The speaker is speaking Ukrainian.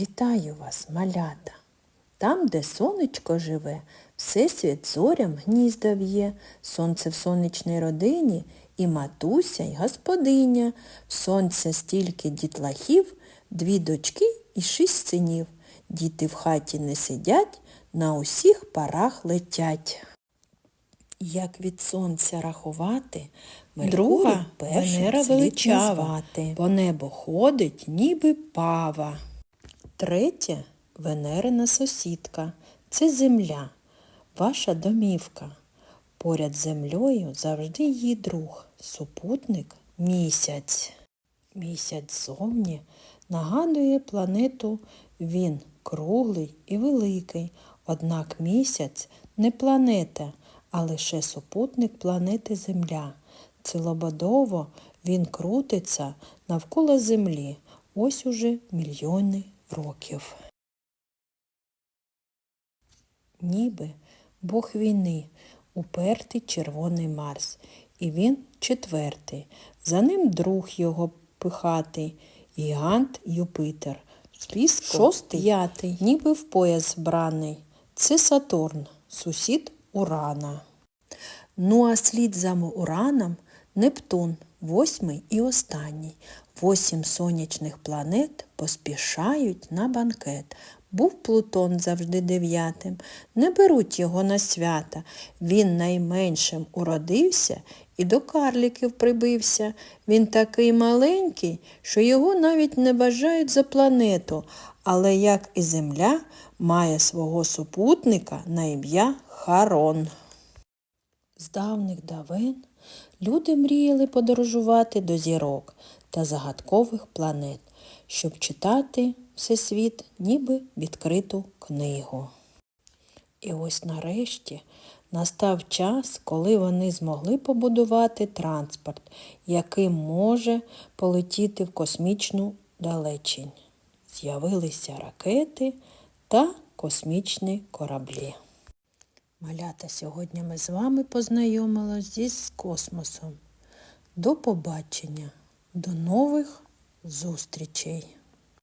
Вітаю вас, малята! Там, де сонечко живе, всесвіт зорям гнізда в'є, сонце в сонячній родині і матуся, й господиня. В сонця стільки дітлахів, дві дочки і шість синів. Діти в хаті не сидять, на усіх парах летять. Як від сонця рахувати, Друга Венера величава, по небу ходить, ніби пава. Третє Венерина сусідка. Це земля, ваша домівка. Поряд з землею завжди її друг, супутник місяць. Місяць зовні нагадує планету він круглий і великий. Однак місяць не планета, а лише супутник планети Земля. Цілободово він крутиться навколо Землі. Ось уже мільйони років. Ніби Бог війни, упертий червоний Марс. І він четвертий. За ним друг його пихатий, гігант Юпитер. Списку Шостий. п'ятий, ніби в пояс вбраний. Це Сатурн, сусід Урана. Ну а слід за Ураном Нептун, восьмий і останній. Восім сонячних планет поспішають на банкет. Був Плутон завжди дев'ятим. Не беруть його на свята. Він найменшим уродився і до карліків прибився. Він такий маленький, що його навіть не бажають за планету, але, як і Земля, має свого супутника на ім'я Харон. З давних давен люди мріяли подорожувати до зірок та загадкових планет, щоб читати всесвіт ніби відкриту книгу. І ось нарешті настав час, коли вони змогли побудувати транспорт, який може полетіти в космічну далечінь. З'явилися ракети та космічні кораблі. Малята, сьогодні ми з вами познайомилися з космосом. До побачення, до нових зустрічей!